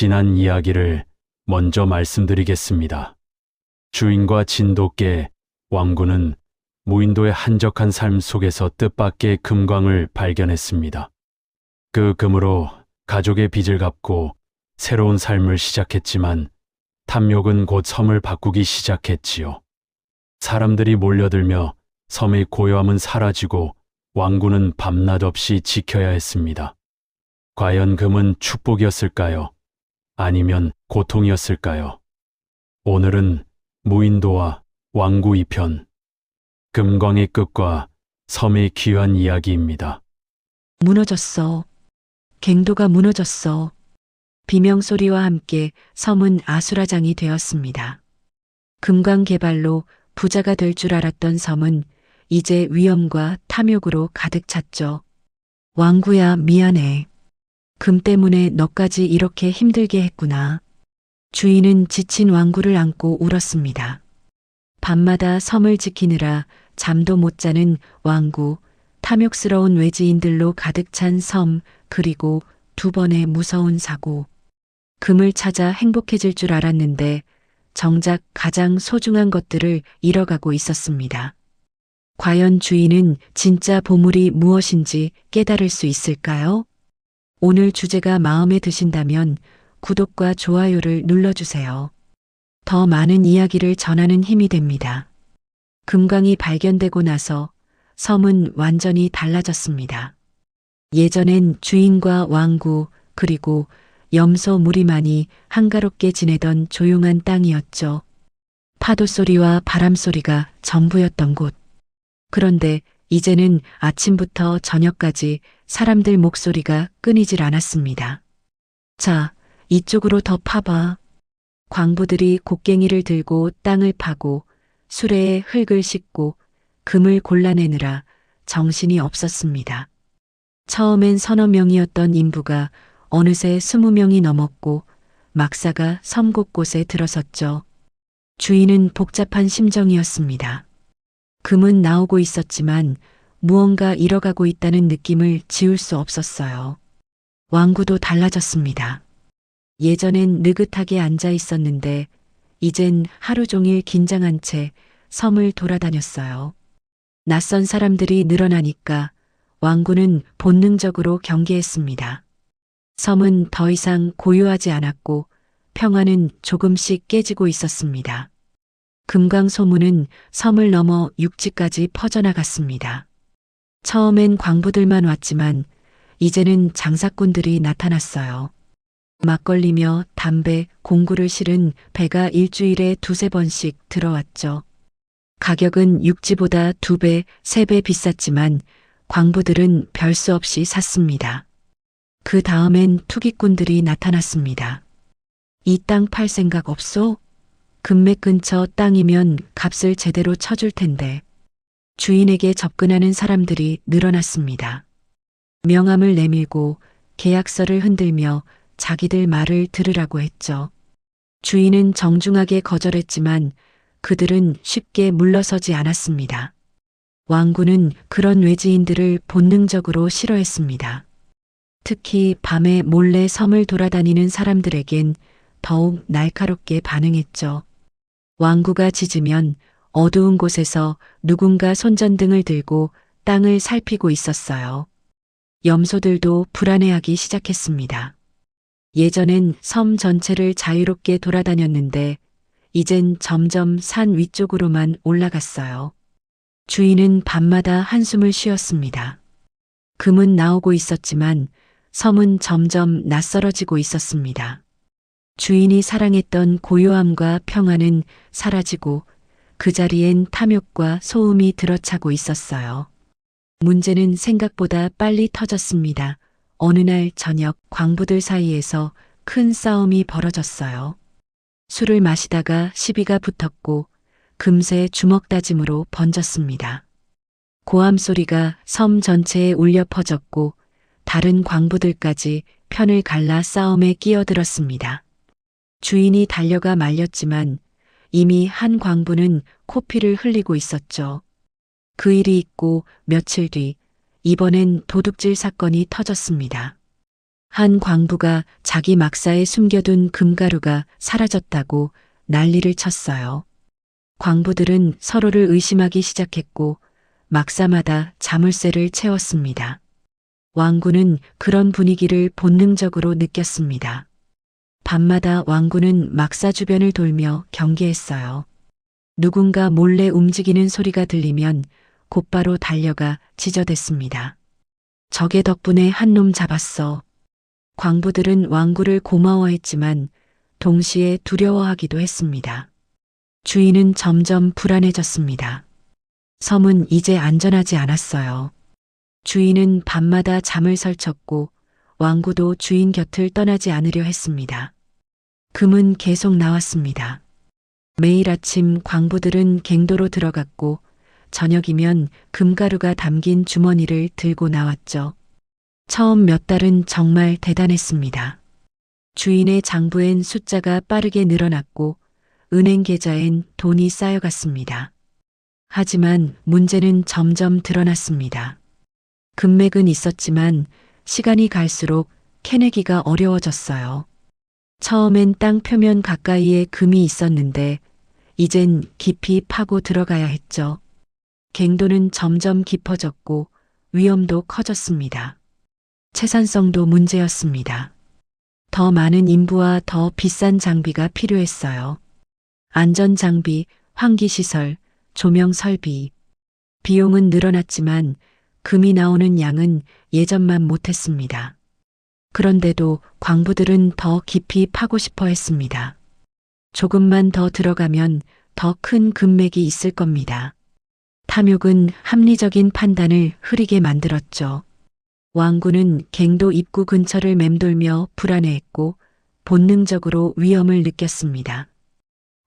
지난 이야기를 먼저 말씀드리겠습니다. 주인과 진돗개 왕구는 무인도의 한적한 삶 속에서 뜻밖의 금광을 발견했습니다. 그 금으로 가족의 빚을 갚고 새로운 삶을 시작했지만 탐욕은 곧 섬을 바꾸기 시작했지요. 사람들이 몰려들며 섬의 고요함은 사라지고 왕구는 밤낮 없이 지켜야 했습니다. 과연 금은 축복이었을까요? 아니면 고통이었을까요? 오늘은 무인도와 왕구 2편, 금광의 끝과 섬의 귀한 이야기입니다. 무너졌어. 갱도가 무너졌어. 비명소리와 함께 섬은 아수라장이 되었습니다. 금광 개발로 부자가 될 줄 알았던 섬은 이제 위험과 탐욕으로 가득 찼죠. 왕구야, 미안해. 금 때문에 너까지 이렇게 힘들게 했구나. 주인은 지친 왕구를 안고 울었습니다. 밤마다 섬을 지키느라 잠도 못 자는 왕구, 탐욕스러운 외지인들로 가득 찬 섬, 그리고 두 번의 무서운 사고. 금을 찾아 행복해질 줄 알았는데 정작 가장 소중한 것들을 잃어가고 있었습니다. 과연 주인은 진짜 보물이 무엇인지 깨달을 수 있을까요? 오늘 주제가 마음에 드신다면 구독과 좋아요를 눌러주세요. 더 많은 이야기를 전하는 힘이 됩니다. 금광이 발견되고 나서 섬은 완전히 달라졌습니다. 예전엔 주인과 왕구 그리고 염소 무리만이 한가롭게 지내던 조용한 땅이었죠. 파도 소리와 바람 소리가 전부였던 곳. 그런데 이제는 아침부터 저녁까지 사람들 목소리가 끊이질 않았습니다. 자, 이쪽으로 더 파봐. 광부들이 곡괭이를 들고 땅을 파고 수레에 흙을 싣고 금을 골라내느라 정신이 없었습니다. 처음엔 서너 명이었던 인부가 어느새 스무 명이 넘었고 막사가 섬 곳곳에 들어섰죠. 주인은 복잡한 심정이었습니다. 금은 나오고 있었지만 무언가 잃어가고 있다는 느낌을 지울 수 없었어요. 왕구도 달라졌습니다. 예전엔 느긋하게 앉아 있었는데 이젠 하루 종일 긴장한 채 섬을 돌아다녔어요. 낯선 사람들이 늘어나니까 왕구는 본능적으로 경계했습니다. 섬은 더 이상 고요하지 않았고 평화는 조금씩 깨지고 있었습니다. 금강 소문은 섬을 넘어 육지까지 퍼져나갔습니다. 처음엔 광부들만 왔지만 이제는 장사꾼들이 나타났어요. 막걸리며 담배, 공구를 실은 배가 일주일에 두세 번씩 들어왔죠. 가격은 육지보다 두 배, 세 배 비쌌지만 광부들은 별 수 없이 샀습니다. 그 다음엔 투기꾼들이 나타났습니다. 이 땅 팔 생각 없소? 금맥 근처 땅이면 값을 제대로 쳐줄 텐데. 주인에게 접근하는 사람들이 늘어났습니다. 명함을 내밀고 계약서를 흔들며 자기들 말을 들으라고 했죠. 주인은 정중하게 거절했지만 그들은 쉽게 물러서지 않았습니다. 왕구는 그런 외지인들을 본능적으로 싫어했습니다. 특히 밤에 몰래 섬을 돌아다니는 사람들에겐 더욱 날카롭게 반응했죠. 왕구가 짖으면 어두운 곳에서 누군가 손전등을 들고 땅을 살피고 있었어요. 염소들도 불안해하기 시작했습니다. 예전엔 섬 전체를 자유롭게 돌아다녔는데 이젠 점점 산 위쪽으로만 올라갔어요. 주인은 밤마다 한숨을 쉬었습니다. 금은 나오고 있었지만 섬은 점점 낯설어지고 있었습니다. 주인이 사랑했던 고요함과 평화는 사라지고 그 자리엔 탐욕과 소음이 들어차고 있었어요. 문제는 생각보다 빨리 터졌습니다. 어느 날 저녁 광부들 사이에서 큰 싸움이 벌어졌어요. 술을 마시다가 시비가 붙었고 금세 주먹 다짐으로 번졌습니다. 고함 소리가 섬 전체에 울려 퍼졌고 다른 광부들까지 편을 갈라 싸움에 끼어들었습니다. 주인이 달려가 말렸지만 이미 한 광부는 코피를 흘리고 있었죠. 그 일이 있고 며칠 뒤 이번엔 도둑질 사건이 터졌습니다. 한 광부가 자기 막사에 숨겨둔 금가루가 사라졌다고 난리를 쳤어요. 광부들은 서로를 의심하기 시작했고 막사마다 자물쇠를 채웠습니다. 왕군은 그런 분위기를 본능적으로 느꼈습니다. 밤마다 왕군은 막사 주변을 돌며 경계했어요. 누군가 몰래 움직이는 소리가 들리면 곧바로 달려가 지저댔습니다. 적의 덕분에 한 놈 잡았어. 광부들은 왕구를 고마워했지만 동시에 두려워하기도 했습니다. 주인은 점점 불안해졌습니다. 섬은 이제 안전하지 않았어요. 주인은 밤마다 잠을 설쳤고 왕구도 주인 곁을 떠나지 않으려 했습니다. 금은 계속 나왔습니다. 매일 아침 광부들은 갱도로 들어갔고 저녁이면 금가루가 담긴 주머니를 들고 나왔죠. 처음 몇 달은 정말 대단했습니다. 주인의 장부엔 숫자가 빠르게 늘어났고 은행 계좌엔 돈이 쌓여갔습니다. 하지만 문제는 점점 드러났습니다. 금맥은 있었지만 시간이 갈수록 캐내기가 어려워졌어요. 처음엔 땅 표면 가까이에 금이 있었는데 이젠 깊이 파고 들어가야 했죠. 갱도는 점점 깊어졌고 위험도 커졌습니다. 채산성도 문제였습니다. 더 많은 인부와 더 비싼 장비가 필요했어요. 안전 장비, 환기 시설, 조명 설비. 비용은 늘어났지만 금이 나오는 양은 예전만 못했습니다. 그런데도 광부들은 더 깊이 파고 싶어 했습니다. 조금만 더 들어가면 더 큰 금맥이 있을 겁니다. 탐욕은 합리적인 판단을 흐리게 만들었죠. 왕군은 갱도 입구 근처를 맴돌며 불안해했고 본능적으로 위험을 느꼈습니다.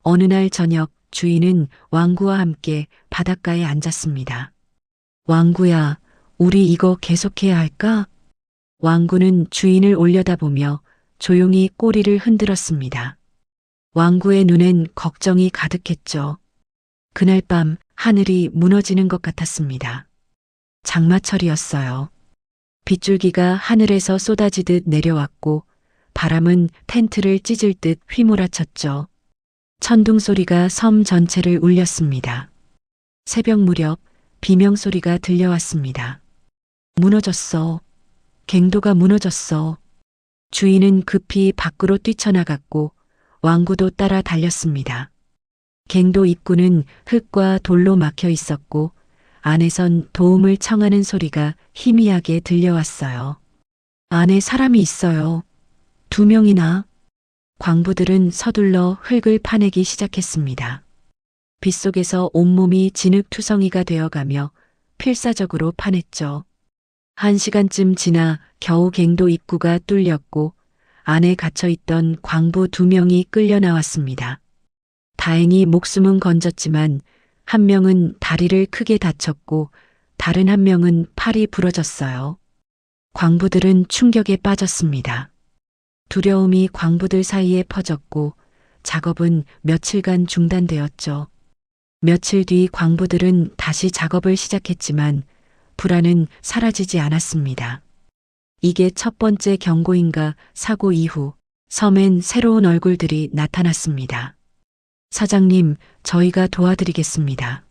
어느 날 저녁 주인은 왕구와 함께 바닷가에 앉았습니다. 왕구야, 우리 이거 계속해야 할까? 왕구는 주인을 올려다보며 조용히 꼬리를 흔들었습니다. 왕구의 눈엔 걱정이 가득했죠. 그날 밤 하늘이 무너지는 것 같았습니다. 장마철이었어요. 빗줄기가 하늘에서 쏟아지듯 내려왔고 바람은 텐트를 찢을 듯 휘몰아쳤죠. 천둥 소리가 섬 전체를 울렸습니다. 새벽 무렵 비명 소리가 들려왔습니다. 무너졌어. 갱도가 무너졌어. 주인은 급히 밖으로 뛰쳐나갔고 왕구도 따라 달렸습니다. 갱도 입구는 흙과 돌로 막혀 있었고 안에선 도움을 청하는 소리가 희미하게 들려왔어요. 안에 사람이 있어요. 두 명이나. 광부들은 서둘러 흙을 파내기 시작했습니다. 빗속에서 온몸이 진흙투성이가 되어가며 필사적으로 파냈죠. 한 시간쯤 지나 겨우 갱도 입구가 뚫렸고 안에 갇혀있던 광부 두 명이 끌려 나왔습니다. 다행히 목숨은 건졌지만 한 명은 다리를 크게 다쳤고 다른 한 명은 팔이 부러졌어요. 광부들은 충격에 빠졌습니다. 두려움이 광부들 사이에 퍼졌고 작업은 며칠간 중단되었죠. 며칠 뒤 광부들은 다시 작업을 시작했지만 불안은 사라지지 않았습니다. 이게 첫 번째 경고인가 사고 이후 섬엔 새로운 얼굴들이 나타났습니다. 사장님, 저희가 도와드리겠습니다.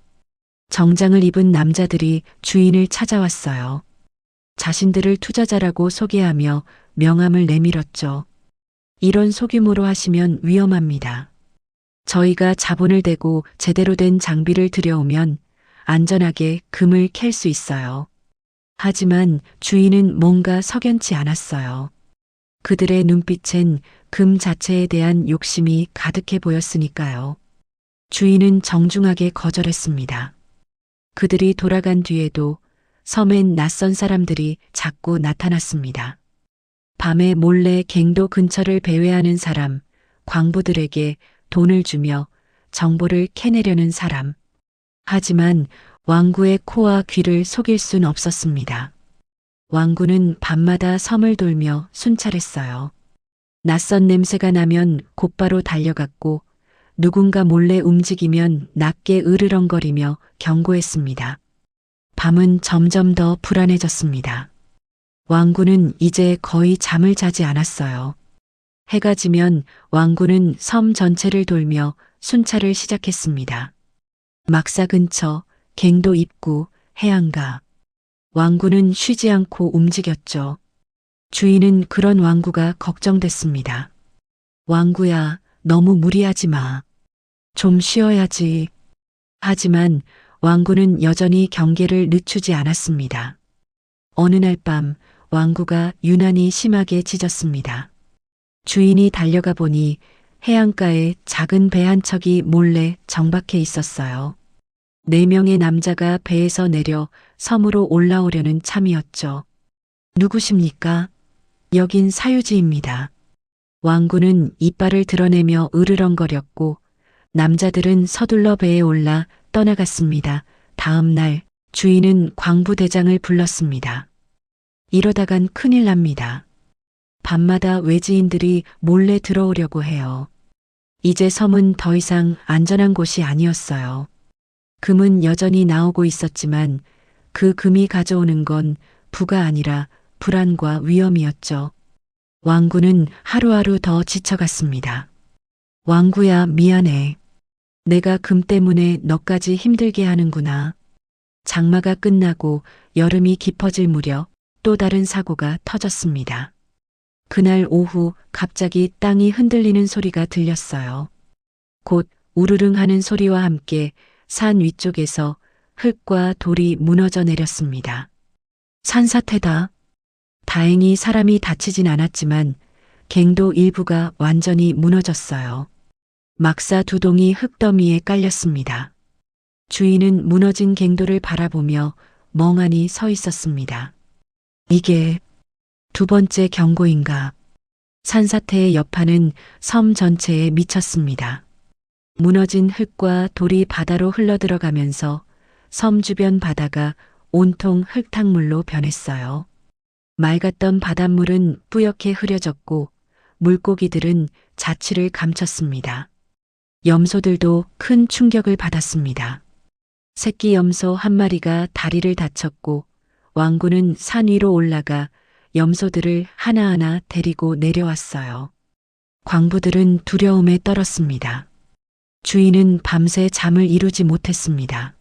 정장을 입은 남자들이 주인을 찾아왔어요. 자신들을 투자자라고 소개하며 명함을 내밀었죠. 이런 소규모로 하시면 위험합니다. 저희가 자본을 대고 제대로 된 장비를 들여오면 안전하게 금을 캘 수 있어요. 하지만 주인은 뭔가 석연치 않았어요. 그들의 눈빛엔 금 자체에 대한 욕심이 가득해 보였으니까요. 주인은 정중하게 거절했습니다. 그들이 돌아간 뒤에도 섬엔 낯선 사람들이 자꾸 나타났습니다. 밤에 몰래 갱도 근처를 배회하는 사람, 광부들에게 돈을 주며 정보를 캐내려는 사람. 하지만 왕구의 코와 귀를 속일 순 없었습니다. 왕구는 밤마다 섬을 돌며 순찰했어요. 낯선 냄새가 나면 곧바로 달려갔고 누군가 몰래 움직이면 낮게 으르렁거리며 경고했습니다. 밤은 점점 더 불안해졌습니다. 왕군은 이제 거의 잠을 자지 않았어요. 해가 지면 왕군은 섬 전체를 돌며 순찰을 시작했습니다. 막사 근처, 갱도 입구, 해안가. 왕군은 쉬지 않고 움직였죠. 주인은 그런 왕구가 걱정됐습니다. 왕구야, 너무 무리하지 마. 좀 쉬어야지. 하지만 왕구는 여전히 경계를 늦추지 않았습니다. 어느 날 밤 왕구가 유난히 심하게 짖었습니다. 주인이 달려가 보니 해안가에 작은 배 한 척이 몰래 정박해 있었어요. 네 명의 남자가 배에서 내려 섬으로 올라오려는 참이었죠. 누구십니까? 여긴 사유지입니다. 왕구는 이빨을 드러내며 으르렁거렸고 남자들은 서둘러 배에 올라 떠나갔습니다. 다음 날 주인은 광부대장을 불렀습니다. 이러다간 큰일 납니다. 밤마다 외지인들이 몰래 들어오려고 해요. 이제 섬은 더 이상 안전한 곳이 아니었어요. 금은 여전히 나오고 있었지만 그 금이 가져오는 건 부가 아니라 불안과 위험이었죠. 왕구는 하루하루 더 지쳐갔습니다. 왕구야, 미안해. 내가 금 때문에 너까지 힘들게 하는구나. 장마가 끝나고 여름이 깊어질 무렵 또 다른 사고가 터졌습니다. 그날 오후 갑자기 땅이 흔들리는 소리가 들렸어요. 곧 우르릉 하는 소리와 함께 산 위쪽에서 흙과 돌이 무너져 내렸습니다. 산사태다. 다행히 사람이 다치진 않았지만 갱도 일부가 완전히 무너졌어요. 막사 두 동이 흙더미에 깔렸습니다. 주인은 무너진 갱도를 바라보며 멍하니 서 있었습니다. 이게 두 번째 경고인가. 산사태의 여파는 섬 전체에 미쳤습니다. 무너진 흙과 돌이 바다로 흘러들어가면서 섬 주변 바다가 온통 흙탕물로 변했어요. 맑았던 바닷물은 뿌옇게 흐려졌고 물고기들은 자취를 감췄습니다. 염소들도 큰 충격을 받았습니다. 새끼 염소 한 마리가 다리를 다쳤고 왕구는 산 위로 올라가 염소들을 하나하나 데리고 내려왔어요. 광부들은 두려움에 떨었습니다. 주인은 밤새 잠을 이루지 못했습니다.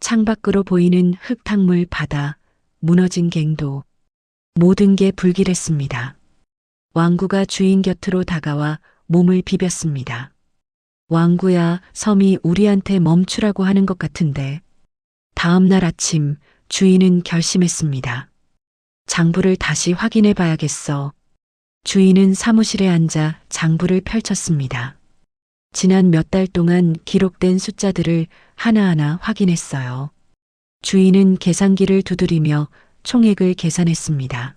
창밖으로 보이는 흙탕물 바다, 무너진 갱도, 모든 게 불길했습니다. 왕구가 주인 곁으로 다가와 몸을 비볐습니다. 왕구야, 섬이 우리한테 멈추라고 하는 것 같은데. 다음 날 아침 주인은 결심했습니다. 장부를 다시 확인해 봐야겠어. 주인은 사무실에 앉아 장부를 펼쳤습니다. 지난 몇 달 동안 기록된 숫자들을 하나하나 확인했어요. 주인은 계산기를 두드리며 총액을 계산했습니다.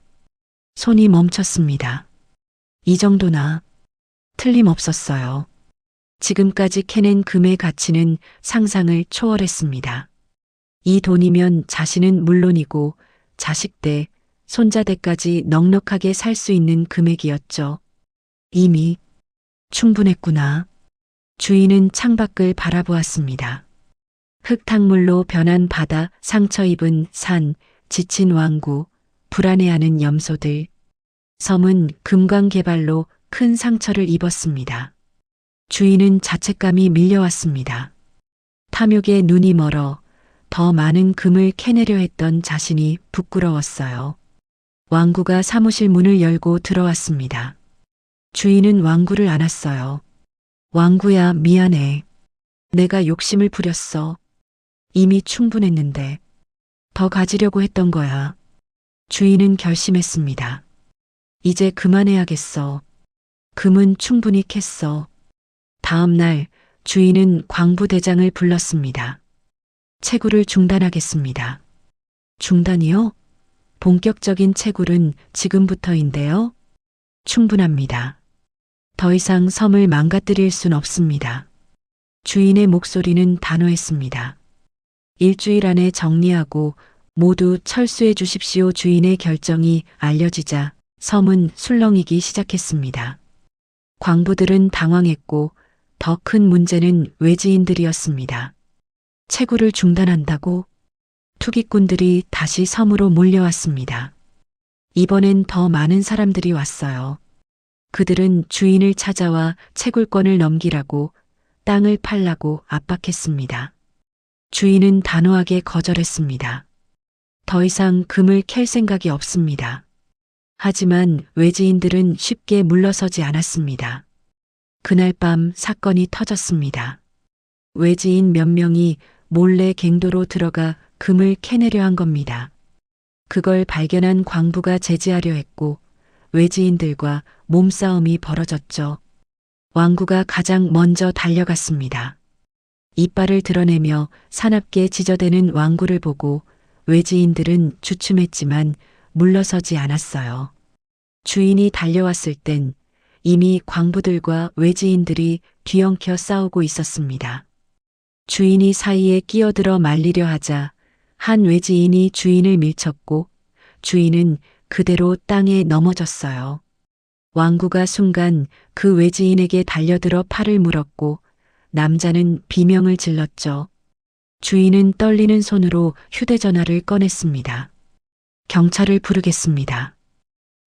손이 멈췄습니다. 이 정도나 틀림없었어요. 지금까지 캐낸 금의 가치는 상상을 초월했습니다. 이 돈이면 자신은 물론이고 자식 대, 손자 대까지 넉넉하게 살 수 있는 금액이었죠. 이미 충분했구나. 주인은 창밖을 바라보았습니다. 흙탕물로 변한 바다, 상처 입은 산, 지친 왕구, 불안해하는 염소들. 섬은 금광 개발로 큰 상처를 입었습니다. 주인은 자책감이 밀려왔습니다. 탐욕에 눈이 멀어 더 많은 금을 캐내려 했던 자신이 부끄러웠어요. 왕구가 사무실 문을 열고 들어왔습니다. 주인은 왕구를 안았어요. 왕구야, 미안해. 내가 욕심을 부렸어. 이미 충분했는데. 더 가지려고 했던 거야. 주인은 결심했습니다. 이제 그만해야겠어. 금은 충분히 캤어. 다음 날 주인은 광부대장을 불렀습니다. 채굴을 중단하겠습니다. 중단이요? 본격적인 채굴은 지금부터인데요. 충분합니다. 더 이상 섬을 망가뜨릴 순 없습니다. 주인의 목소리는 단호했습니다. 일주일 안에 정리하고 모두 철수해 주십시오 주인의 결정이 알려지자 섬은 술렁이기 시작했습니다. 광부들은 당황했고 더 큰 문제는 외지인들이었습니다. 채굴을 중단한다고 투기꾼들이 다시 섬으로 몰려왔습니다. 이번엔 더 많은 사람들이 왔어요. 그들은 주인을 찾아와 채굴권을 넘기라고 땅을 팔라고 압박했습니다. 주인은 단호하게 거절했습니다. 더 이상 금을 캘 생각이 없습니다. 하지만 외지인들은 쉽게 물러서지 않았습니다. 그날 밤 사건이 터졌습니다. 외지인 몇 명이 몰래 갱도로 들어가 금을 캐내려 한 겁니다. 그걸 발견한 광부가 제지하려 했고 외지인들과 몸싸움이 벌어졌죠. 왕구가 가장 먼저 달려갔습니다. 이빨을 드러내며 사납게 지저대는 왕구를 보고 외지인들은 주춤했지만 물러서지 않았어요. 주인이 달려왔을 땐 이미 광부들과 외지인들이 뒤엉켜 싸우고 있었습니다. 주인이 사이에 끼어들어 말리려 하자 한 외지인이 주인을 밀쳤고 주인은 그대로 땅에 넘어졌어요. 왕구가 순간 그 외지인에게 달려들어 팔을 물었고 남자는 비명을 질렀죠. 주인은 떨리는 손으로 휴대전화를 꺼냈습니다. 경찰을 부르겠습니다.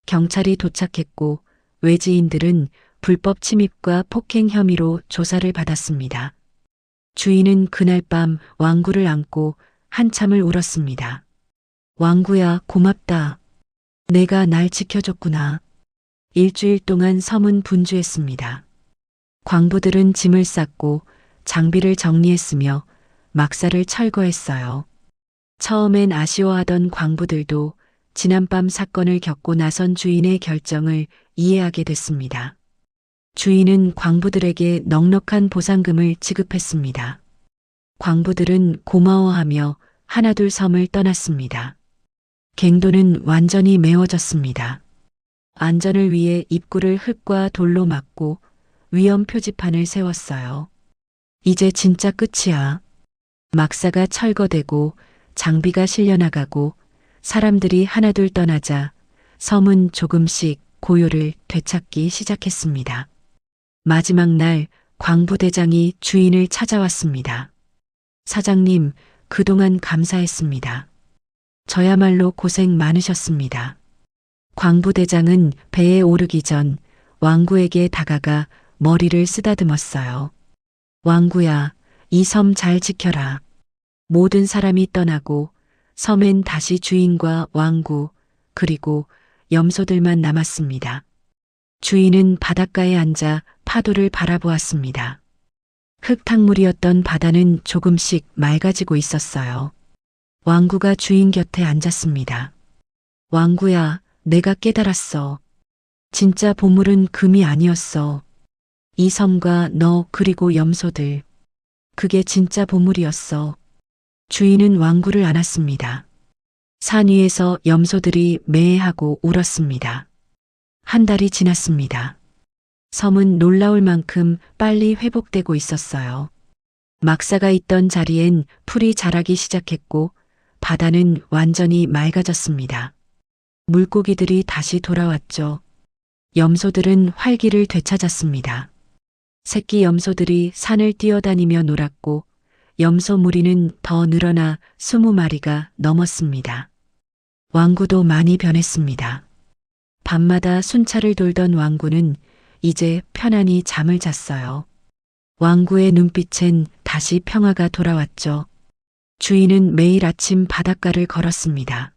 경찰이 도착했고 외지인들은 불법 침입과 폭행 혐의로 조사를 받았습니다. 주인은 그날 밤 왕구를 안고 한참을 울었습니다. 왕구야, 고맙다. 내가 날 지켜줬구나. 일주일 동안 섬은 분주했습니다. 광부들은 짐을 쌌고 장비를 정리했으며 막사를 철거했어요. 처음엔 아쉬워하던 광부들도 지난밤 사건을 겪고 나선 주인의 결정을 이해하게 됐습니다. 주인은 광부들에게 넉넉한 보상금을 지급했습니다. 광부들은 고마워하며 하나둘 섬을 떠났습니다. 갱도는 완전히 메워졌습니다. 안전을 위해 입구를 흙과 돌로 막고 위험 표지판을 세웠어요. 이제 진짜 끝이야. 막사가 철거되고 장비가 실려나가고 사람들이 하나둘 떠나자 섬은 조금씩 고요를 되찾기 시작했습니다. 마지막 날 광부대장이 주인을 찾아왔습니다. 사장님, 그동안 감사했습니다. 저야말로 고생 많으셨습니다. 광부대장은 배에 오르기 전 왕구에게 다가가 머리를 쓰다듬었어요. 왕구야, 이 섬 잘 지켜라. 모든 사람이 떠나고 섬엔 다시 주인과 왕구, 그리고 염소들만 남았습니다. 주인은 바닷가에 앉아 파도를 바라보았습니다. 흙탕물이었던 바다는 조금씩 맑아지고 있었어요. 왕구가 주인 곁에 앉았습니다. 왕구야, 내가 깨달았어. 진짜 보물은 금이 아니었어. 이 섬과 너 그리고 염소들. 그게 진짜 보물이었어. 주인은 왕구를 안았습니다. 산 위에서 염소들이 매하고 울었습니다. 한 달이 지났습니다. 섬은 놀라울 만큼 빨리 회복되고 있었어요. 막사가 있던 자리엔 풀이 자라기 시작했고 바다는 완전히 맑아졌습니다. 물고기들이 다시 돌아왔죠. 염소들은 활기를 되찾았습니다. 새끼 염소들이 산을 뛰어다니며 놀았고 염소 무리는 더 늘어나 스무 마리가 넘었습니다. 왕구도 많이 변했습니다. 밤마다 순찰을 돌던 왕구는 이제 편안히 잠을 잤어요. 왕구의 눈빛엔 다시 평화가 돌아왔죠. 주인은 매일 아침 바닷가를 걸었습니다.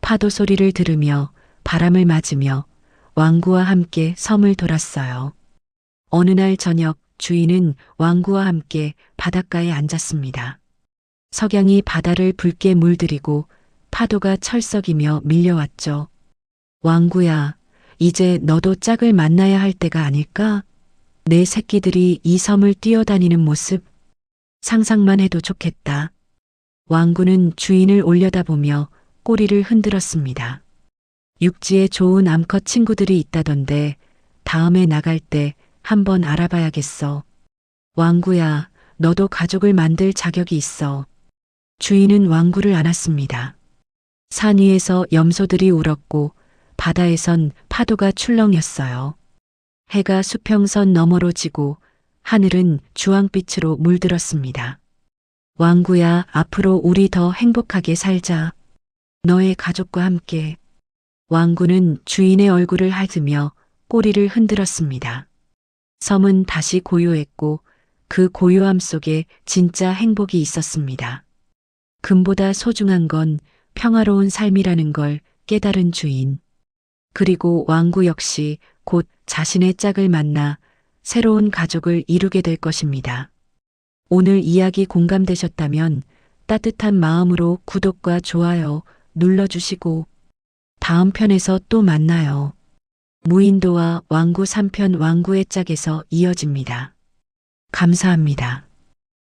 파도 소리를 들으며 바람을 맞으며 왕구와 함께 섬을 돌았어요. 어느 날 저녁 주인은 왕구와 함께 바닷가에 앉았습니다. 석양이 바다를 붉게 물들이고 파도가 철썩이며 밀려왔죠. 왕구야, 이제 너도 짝을 만나야 할 때가 아닐까? 내 새끼들이 이 섬을 뛰어다니는 모습 상상만 해도 좋겠다. 왕구는 주인을 올려다보며 꼬리를 흔들었습니다. 육지에 좋은 암컷 친구들이 있다던데 다음에 나갈 때 한번 알아봐야겠어. 왕구야, 너도 가족을 만들 자격이 있어. 주인은 왕구를 안았습니다. 산 위에서 염소들이 울었고 바다에선 파도가 출렁였어요. 해가 수평선 너머로 지고 하늘은 주황빛으로 물들었습니다. 왕구야, 앞으로 우리 더 행복하게 살자. 너의 가족과 함께. 왕구는 주인의 얼굴을 핥으며 꼬리를 흔들었습니다. 섬은 다시 고요했고 그 고요함 속에 진짜 행복이 있었습니다. 금보다 소중한 건 평화로운 삶이라는 걸 깨달은 주인. 그리고 왕구 역시 곧 자신의 짝을 만나 새로운 가족을 이루게 될 것입니다. 오늘 이야기 공감되셨다면 따뜻한 마음으로 구독과 좋아요 눌러주시고 다음 편에서 또 만나요. 무인도와 왕구 3편 왕구의 짝에서 이어집니다. 감사합니다.